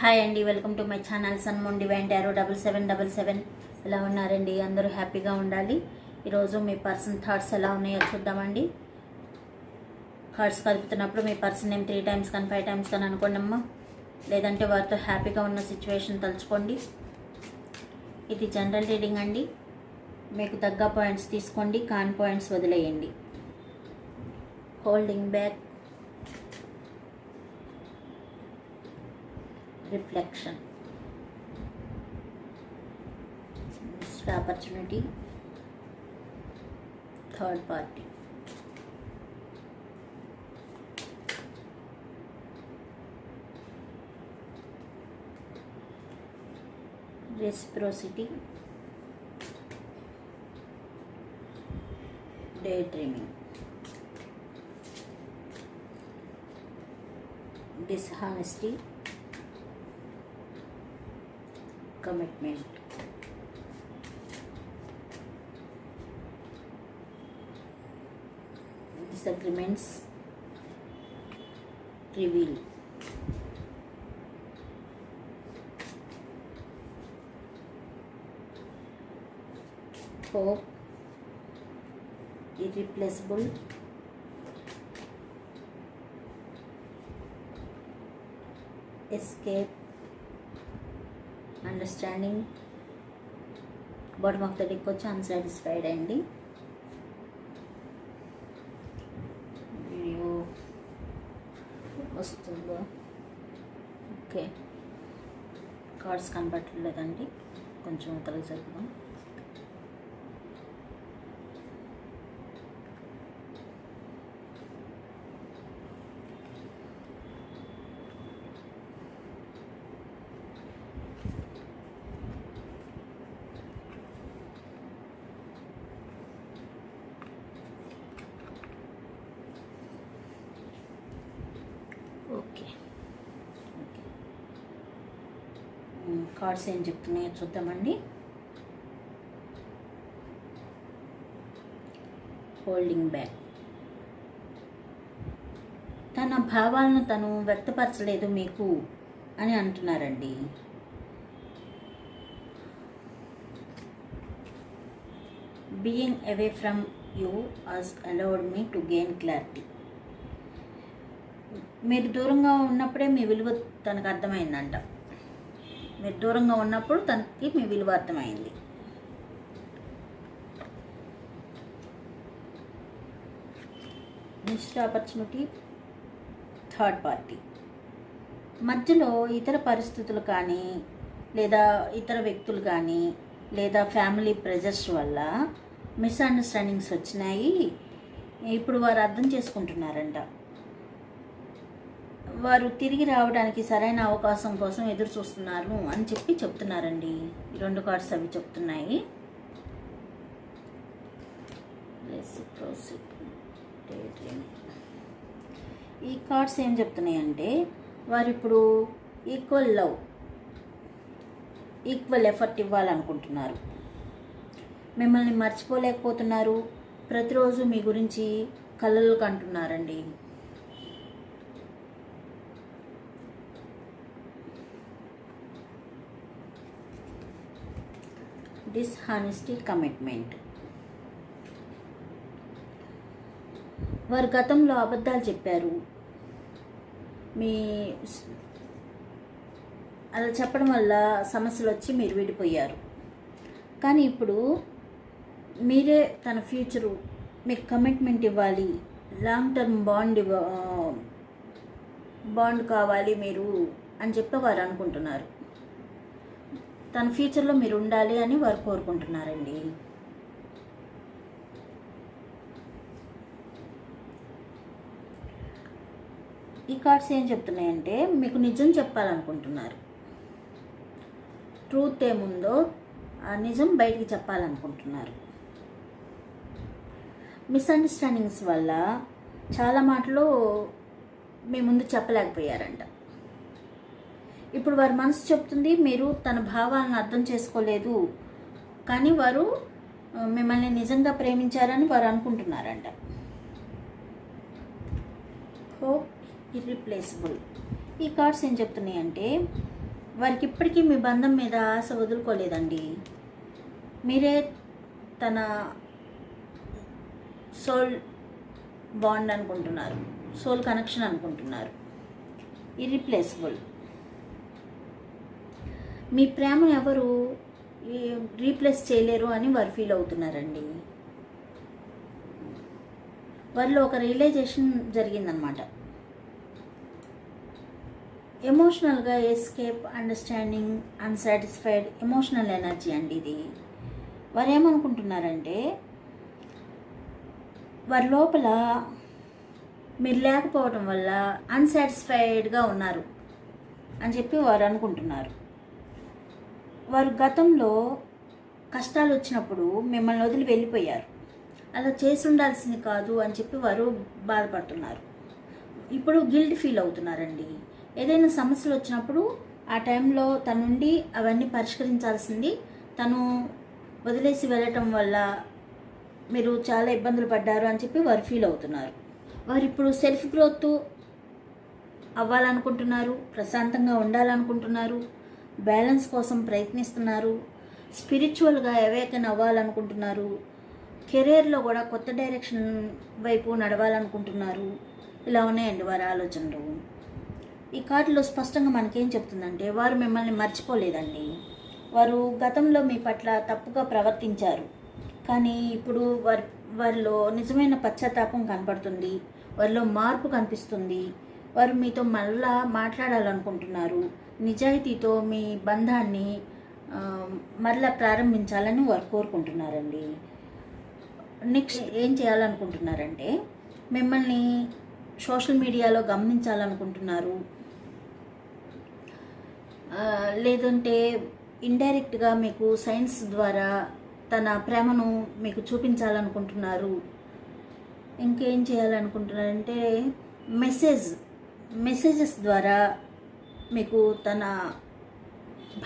Hi అండి welcome to my channel sun moon divine tarot double seven double seven ఎలా ఉన్నారండి? అందరూ హ్యాపీగా ఉండాలి. ఈరోజు మీ పర్సన్ థాట్స్ ఎలా ఉన్నాయో చూద్దామండి. కార్డ్స్ కలుపుతున్నప్పుడు మీ పర్సన్ నేమ్ త్రీ టైమ్స్ కానీ ఫైవ్ టైమ్స్ కానీ అనుకోండి లేదంటే వారితో హ్యాపీగా ఉన్న సిచ్యువేషన్ తలుచుకోండి. ఇది జనరల్ రీడింగ్ అండి. మీకు తగ్గ పాయింట్స్ తీసుకోండి కాన్ పాయింట్స్ వదిలేయండి. Holding back reflection. Missed opportunity third party. Reciprocity daydreaming. Dishonesty commitment. Disagreements reveal. Hope irreplaceable. Escape understanding bottom of the deck వచ్చి అన్సాటిస్ఫైడ్ అండి వీడియో వస్తుందో. ఓకే. కార్డ్స్ కనపట్టలేదండి కొంచెం తలకి జరుపుదాం ఓకే ఓకే మ్, కార్డ్స్ ఏం చెప్తున్నాయో చూద్దామండి. హోల్డింగ్ బ్యాక్ తన భావాలను తను వ్యక్తపరచలేదు మీకు అని అంటున్నారండి. Being away from you has allowed me to gain clarity మీరు దూరంగా ఉన్నప్పుడే మీ విలువ తనకు అర్థమైందంట. మీరు దూరంగా ఉన్నప్పుడు తనకి మీ విలువ అర్థమైంది. Next opportunity third party. మధ్యలో ఇతర పరిస్థితులు కానీ లేదా ఇతర వ్యక్తులు కానీ లేదా ఫ్యామిలీ ప్రెజర్స్ వల్ల మిస్అండర్స్టాండింగ్స్ వచ్చినాయి. ఇప్పుడు వారు అర్థం చేసుకుంటున్నారంట. వారు తిరిగి రావడానికి సరైన అవకాశం కోసం ఎదురు చూస్తున్నారు అని చెప్పి చెప్తున్నారండి. రెండు కార్డ్స్ అవి చెప్తున్నాయి. ఈ కార్డ్స్ ఏం చెప్తున్నాయంటే వారు ఇప్పుడు ఈక్వల్ లవ్ ఈక్వల్ ఎఫర్ట్ ఇవ్వాలనుకుంటున్నారు. మిమ్మల్ని మర్చిపోలేకపోతున్నారు. ప్రతిరోజు మీ గురించి కలలు కంటున్నారండి. డిస్హానెస్టీ కమిట్మెంట్ వారు గతంలో అబద్ధాలు చెప్పారు. మీ అలా చెప్పడం వల్ల సమస్యలు వచ్చి మీరు విడిపోయారు. కానీ ఇప్పుడు మీరే తన ఫ్యూచరు మీకు కమిట్మెంట్ ఇవ్వాలి. లాంగ్ టర్మ్ బాండ్ ఇవ్వ బాండ్ కావాలి మీరు అని చెప్పి వారు అనుకుంటున్నారు. తన ఫ్యూచర్లో మీరు ఉండాలి అని వారు కోరుకుంటున్నారండి. ఈ కార్డ్స్ ఏం చెప్తున్నాయంటే మీకు నిజం చెప్పాలనుకుంటున్నారు. ట్రూత్ ఏముందో ఆ నిజం బయటికి చెప్పాలనుకుంటున్నారు. మిస్అండర్స్టాండింగ్స్ వల్ల చాలా మాటలు మీ ముందు చెప్పలేకపోయారంట. ఇప్పుడు వారి మనసు చెప్తుంది మీరు తన భావాలను అర్థం చేసుకోలేదు. కానీ వారు మిమ్మల్ని నిజంగా ప్రేమించారని వారు అనుకుంటున్నారంట. హోప్ ఇర్రిప్లేసబుల్ ఈ కార్డ్స్ ఏం చెప్తున్నాయి అంటే వారికి ఇప్పటికీ మీ బంధం మీద ఆశ వదులుకోలేదండి. మీరే తన సోల్ బాండ్ అనుకుంటున్నారు. సోల్ కనెక్షన్ అనుకుంటున్నారు. ఇర్రిప్లేసబుల్ మీ ప్రేమను ఎవరు రీప్లేస్ చేయలేరు అని వారు ఫీల్ అవుతున్నారండి. వారిలో ఒక రియలైజేషన్ జరిగిందనమాట ఎమోషనల్గా escape understanding unsatisfied emotional energy అండి ఇది. వారు ఏమనుకుంటున్నారంటే వారి లోపల మీరు లేకపోవడం వల్ల అన్సాటిస్ఫైడ్గా ఉన్నారు అని చెప్పి వారు అనుకుంటున్నారు. వారు గతంలో కష్టాలు వచ్చినప్పుడు మిమ్మల్ని వదిలి వెళ్ళిపోయారు. అలా చేసి ఉండాల్సింది కాదు అని చెప్పి వారు బాధపడుతున్నారు. ఇప్పుడు గిల్ట్ ఫీల్ అవుతున్నారండి. ఏదైనా సమస్యలు వచ్చినప్పుడు ఆ టైంలో తనుండి అవన్నీ పరిష్కరించాల్సింది తను వదిలేసి వెళ్ళటం వల్ల మీరు చాలా ఇబ్బందులు పడ్డారు అని చెప్పి వారు ఫీల్ అవుతున్నారు. వారు ఇప్పుడు సెల్ఫ్ గ్రోత్ అవ్వాలనుకుంటున్నారు ప్రశాంతంగా ఉండాలనుకుంటున్నారు. బ్యాలెన్స్ కోసం ప్రయత్నిస్తున్నారు. స్పిరిచువల్గా అవేకన్ అవ్వాలనుకుంటున్నారు. కెరీర్లో కూడా కొత్త డైరెక్షన్ వైపు నడవాలనుకుంటున్నారు. ఇలా ఉన్నాయండి వారి ఆలోచనలు. ఈ కార్డులో స్పష్టంగా మనకేం చెప్తుందంటే వారు మిమ్మల్ని మర్చిపోలేదండి. వారు గతంలో మీ పట్ల తప్పుగా ప్రవర్తించారు. కానీ ఇప్పుడు వారి వారిలో నిజమైన పశ్చాత్తాపం కనపడుతుంది వారిలో మార్పు కనిపిస్తుంది. వారు మీతో మళ్ళా మాట్లాడాలనుకుంటున్నారు. నిజాయితీతో మీ బంధాన్ని మరలా ప్రారంభించాలని వారు కోరుకుంటున్నారండి. నెక్స్ట్ ఏం చేయాలనుకుంటున్నారంటే మిమ్మల్ని సోషల్ మీడియాలో గమనించాలనుకుంటున్నారు. లేదంటే ఇండైరెక్ట్గా మీకు సైన్స్ ద్వారా తన ప్రేమను మీకు చూపించాలనుకుంటున్నారు. ఇంకేం చేయాలనుకుంటున్నారంటే మెసేజ్ మెసేజెస్ ద్వారా మీకు తన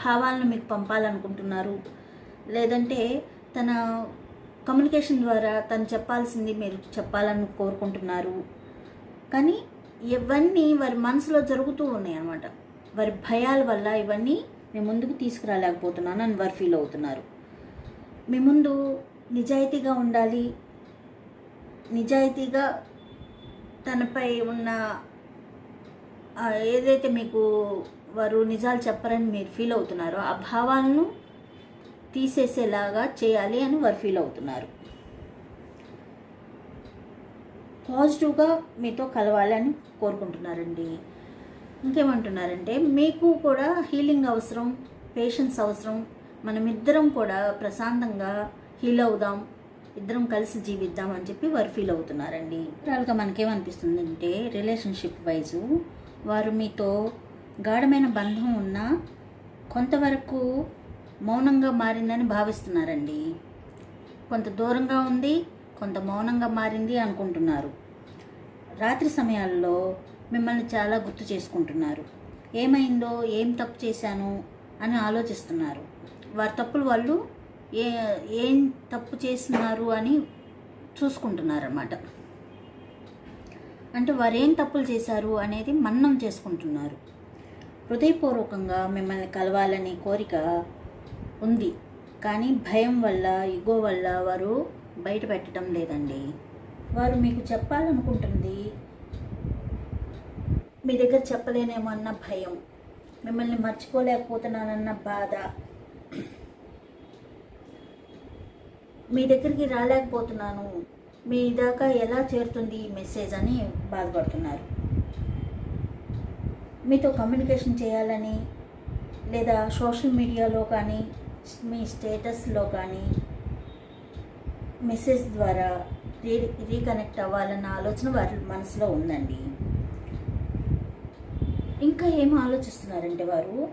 భావాలను మీకు పంపాలనుకుంటున్నారు. లేదంటే తన కమ్యూనికేషన్ ద్వారా తను చెప్పాల్సింది మీరు చెప్పాలని కోరుకుంటున్నారు. కానీ ఇవన్నీ వారి మనసులో జరుగుతూ ఉన్నాయి అన్నమాట. వారి భయాల వల్ల ఇవన్నీ మేము ముందుకు తీసుకురాలేకపోతున్నాను అని వారు ఫీల్ అవుతున్నారు. మీ ముందు నిజాయితీగా ఉండాలి. నిజాయితీగా తనపై ఉన్న ఏదైతే మీకు వారు నిజాలు చెప్పరని మీరు ఫీల్ అవుతున్నారో ఆ భావాలను తీసేసేలాగా చేయాలి అని వారు ఫీల్ అవుతున్నారు. పాజిటివ్గా మీతో కలవాలని కోరుకుంటున్నారండి. ఇంకేమంటున్నారంటే మీకు కూడా హీలింగ్ అవసరం పేషెన్స్ అవసరం మనమిద్దరం కూడా ప్రశాంతంగా హీల్ అవుదాం ఇద్దరం కలిసి జీవిద్దాం అని చెప్పి వారు ఫీల్ అవుతున్నారండి. మనకేమనిపిస్తుంది అంటే రిలేషన్షిప్ వైజు వారు మీతో గాఢమైన బంధం ఉన్న కొంతవరకు మౌనంగా మారిందని భావిస్తున్నారండి. కొంత దూరంగా ఉంది కొంత మౌనంగా మారింది అనుకుంటున్నారు. రాత్రి సమయాల్లో మిమ్మల్ని చాలా గుర్తు చేసుకుంటున్నారు. ఏమైందో ఏం తప్పు చేశాను అని ఆలోచిస్తున్నారు. వారి తప్పులు వాళ్ళు ఏ ఏం తప్పు చేస్తున్నారు అని చూసుకుంటున్నారన్నమాట. అంటే వారు ఏం తప్పులు చేశారు అనేది మన్నం చేసుకుంటున్నారు. హృదయపూర్వకంగా మిమ్మల్ని కలవాలని కోరిక ఉంది. కానీ భయం వల్ల ఇగో వల్ల వారు బయట పెట్టడం లేదండి. వారు మీకు చెప్పాలనుకుంటుంది. మీ దగ్గర చెప్పలేనేమో అన్న భయం. మిమ్మల్ని మర్చిపోలేకపోతున్నానన్న బాధ. మీ దగ్గరికి రాలేకపోతున్నాను. మీ దాకా ఎలా చేరుతుంది ఈ మెసేజ్ అని బాధపడుతున్నారు. మీతో కమ్యూనికేషన్ చేయాలని లేదా సోషల్ మీడియాలో కానీ మీ స్టేటస్లో కానీ మెసేజ్ ద్వారా రీ రీకనెక్ట్ అవ్వాలన్న ఆలోచన వారి మనసులో ఉందండి. ఇంకా ఏం ఆలోచిస్తున్నారంటే వారు?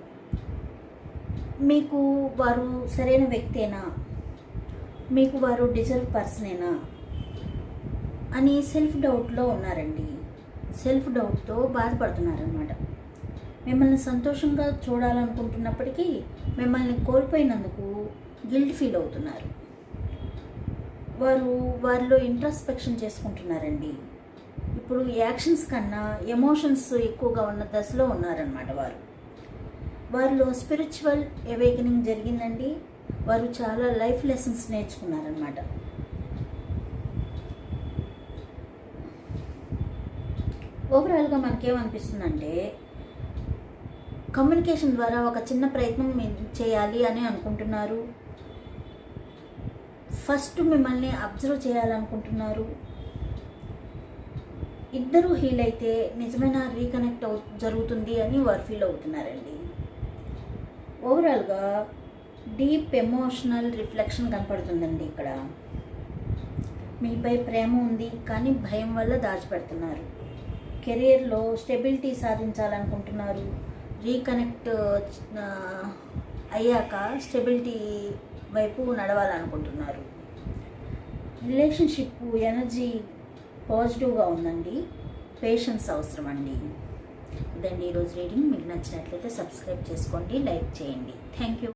మీకు వారు సరైన వ్యక్తేనా? మీకు వారు డిజర్వ్ పర్సనేనా అని సెల్ఫ్ డౌట్లో ఉన్నారండి. సెల్ఫ్ డౌట్తో బాధపడుతున్నారనమాట మిమ్మల్ని సంతోషంగా చూడాలనుకుంటున్నప్పటికీ మిమ్మల్ని కోల్పోయినందుకు గిల్ట్ ఫీల్ అవుతున్నారు. వారు వారిలో ఇంట్రాస్పెక్షన్ చేసుకుంటున్నారండి. ఇప్పుడు యాక్షన్స్ కన్నా ఎమోషన్స్ ఎక్కువగా ఉన్న దశలో ఉన్నారనమాట వారు. వారిలో స్పిరిచువల్ అవేకనింగ్ జరిగిందండి. వారు చాలా లైఫ్ లెసన్స్ నేర్చుకున్నారనమాట ఓవరాల్గా మనకేమనిపిస్తుందంటే కమ్యూనికేషన్ ద్వారా ఒక చిన్న ప్రయత్నం చేయాలి అని అనుకుంటున్నారు. ఫస్ట్ మిమ్మల్ని అబ్జర్వ్ చేయాలనుకుంటున్నారు. ఇద్దరూ హీల్ అయితే నిజమైన రీకనెక్ట్ అవు జరుగుతుంది అని వారు ఫీల్ అవుతున్నారండి. ఓవరాల్గా డీప్ ఎమోషనల్ రిఫ్లెక్షన్ కనపడుతుందండి ఇక్కడ. మీపై ప్రేమ ఉంది కానీ భయం వల్ల దాచిపెడుతున్నారు. కెరియర్లో స్టెబిలిటీ సాధించాలనుకుంటున్నారు. రీకనెక్ట్ అయ్యాక స్టెబిలిటీ వైపు నడవాలనుకుంటున్నారు. రిలేషన్షిప్ ఎనర్జీ పాజిటివ్గా ఉందండి. పేషెన్స్ అవసరం అండి ఇదండి ఈరోజు రీడింగ్. మీకు నచ్చినట్లయితే సబ్స్క్రైబ్ చేసుకోండి లైక్ చేయండి. Thank you